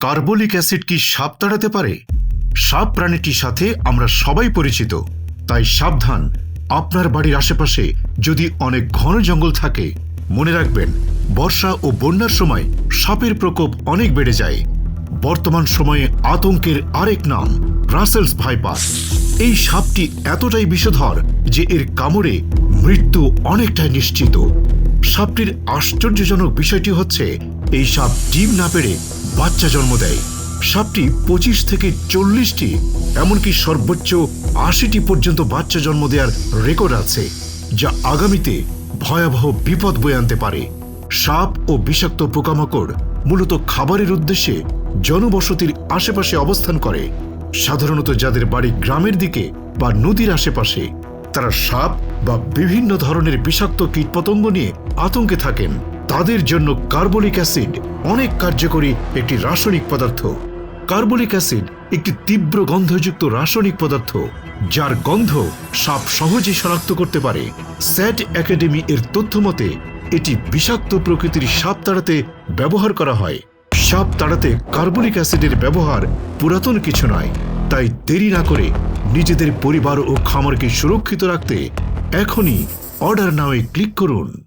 Carbolic acid কি সাপ তাড়াতে পারে? সাপ প্রাণীটির সাথে আমরা সবাই পরিচিত, তাই সাবধান। আপনার বাড়ির আশেপাশে যদি অনেক ঘন জঙ্গল থাকে, মনে রাখবেন, বর্ষা ও বন্যার সময় সাপের প্রকোপ অনেক বেড়ে যায়। বর্তমান সময়ে আতঙ্কের আরেক নাম, রাসেলস ভাইপাস। এই সাপটি এতটাই বিষধর যে এর কামড়ে মৃত্যু অনেকটাই নিশ্চিত। সাপটির আশ্চর্যজনক বিষয়টি হচ্ছে এই সাপ ডিম না পেরে বাচ্চা জন্ম দেয়। সাপটি পঁচিশ থেকে চল্লিশটি, এমনকি সর্বোচ্চ আশিটি পর্যন্ত বাচ্চা জন্ম দেওয়ার রেকর্ড আছে, যা আগামীতে ভয়াবহ বিপদ বয়ে আনতে পারে। সাপ ও বিষাক্ত পোকামাকড় মূলত খাবারের উদ্দেশ্যে জনবসতির আশেপাশে অবস্থান করে। সাধারণত যাদের বাড়ি গ্রামের দিকে বা নদীর আশেপাশে, তারা সাপ বা বিভিন্ন ধরনের বিষাক্ত কীটপতঙ্গ নিয়ে আতঙ্কে থাকেন। তাদের জন্য কার্বলিক অ্যাসিড অনেক কার্যকরী একটি রাসায়নিক পদার্থ। কার্বলিক অ্যাসিড একটি তীব্র গন্ধযুক্ত রাসায়নিক পদার্থ, যার গন্ধ সাপ সহজেই শনাক্ত করতে পারে। স্যাট একাডেমি এর তথ্য মতে, এটি বিষাক্ত প্রকৃতির সাপ তাড়াতে ব্যবহার করা হয়। সাপ তাড়াতে কার্বলিক অ্যাসিডের ব্যবহার পুরাতন কিছু নয়, তাই দেরি না করে নিজেদের পরিবার ও খামারকে সুরক্ষিত রাখতে এখনই অর্ডার নাওয়ে ক্লিক করুন।